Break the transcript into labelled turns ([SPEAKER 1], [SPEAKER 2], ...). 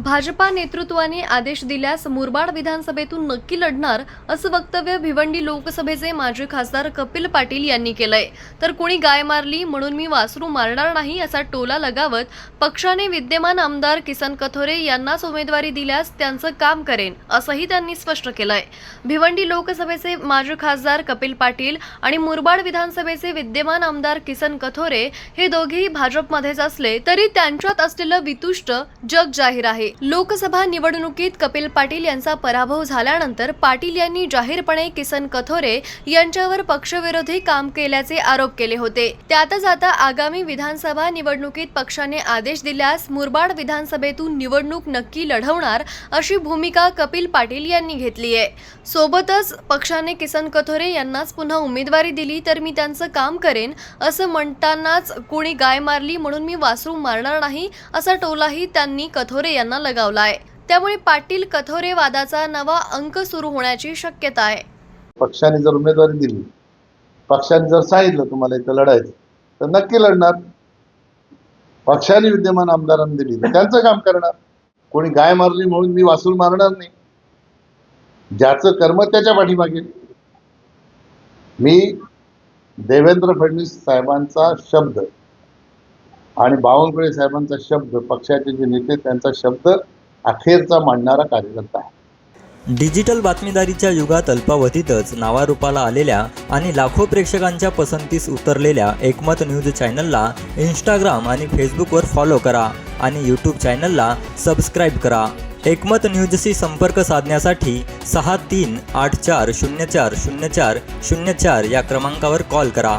[SPEAKER 1] भाजपा नेतृत्वाने आदेश दिल्यास मुरबाड विधानसभेतून नक्की लढणार असं वक्तव्य भिवंडी लोकसभेचे माजी खासदार कपिल पाटील यांनी केलंय. तर कोणी गाय मारली म्हणून मी वासरू मारणार नाही असा टोला लगावत पक्षाने विद्यमान आमदार किसन कथोरे यांनाच उमेदवारी दिल्यास त्यांचं काम करेन असंही त्यांनी स्पष्ट केलंय. भिवंडी लोकसभेचे माजी खासदार कपिल पाटील आणि मुरबाड विधानसभेचे विद्यमान आमदार किसन कथोरे हे दोघेही भाजपमध्येच असले तरी त्यांच्यात असलेलं वितुष्ट जग जाहीर आहे. लोकसभा निवडणुकीत कपिल पाटील यांचा पराभव झाल्यानंतर पाटील यांनी जाहीरपणे किसन कथोरे यांच्यावर पक्षविरोधी काम केल्याचे आरोप केले होते. त्यातच आता आगामी विधानसभा निवडणुकीत पक्षाने आदेश दिल्यास मुरबाड विधानसभेतून निवडणूक नक्की लढवणार अशी भूमिका कपिल पाटील यांनी घेतली आहे सोबतच पक्षाने किसन कथोरे यांनाच पुन्हा उमेदवारी दिली तर मी त्यांचं काम करेन असं म्हणतानाच कोणी गाय मारली म्हणून मी वासरू मारणार नाही असा टोलाही त्यांनी कथोरे यांना लगावलाय त्यामुळे पाटील कथोरे वादाचा नवा अंक सुरू होण्याची शक्यता आहे.
[SPEAKER 2] पक्षाने जर उमेदवारी दिली पक्षाने जर सांगितलं तुम्हाला इथं लढायचं तर नक्की लढणार. पक्षाने विद्यमान आमदारांनी दिली तर त्यांचं काम करणार. कोणी गाय मारली म्हणून मी वासूल मारणार नाही. ज्याचं कर्म त्याच्या पाठीमागे. मी देवेंद्र फडणवीस साहेबांचा शब्द आणि बावनकुळे साहेबांचा शब्द पक्षाचे जे नेते त्यांचा शब्द अखेरचा मांडणारा कार्यकर्ता आहे.
[SPEAKER 3] डिजिटल बातमीदारीच्या युगात अल्पावधीतच नावारूपाला आलेल्या आणि लाखो प्रेक्षकांच्या पसंतीस उतरलेल्या एकमत न्यूज चॅनलला इंस्टाग्राम आणि फेसबुकवर फॉलो करा आणि यूट्यूब चॅनलला सबस्क्राईब करा. एकमत न्यूजशी संपर्क साधण्यासाठी सहा तीन आठ चार शून्य चार शून्य चार शून्य चार या क्रमांकावर कॉल करा.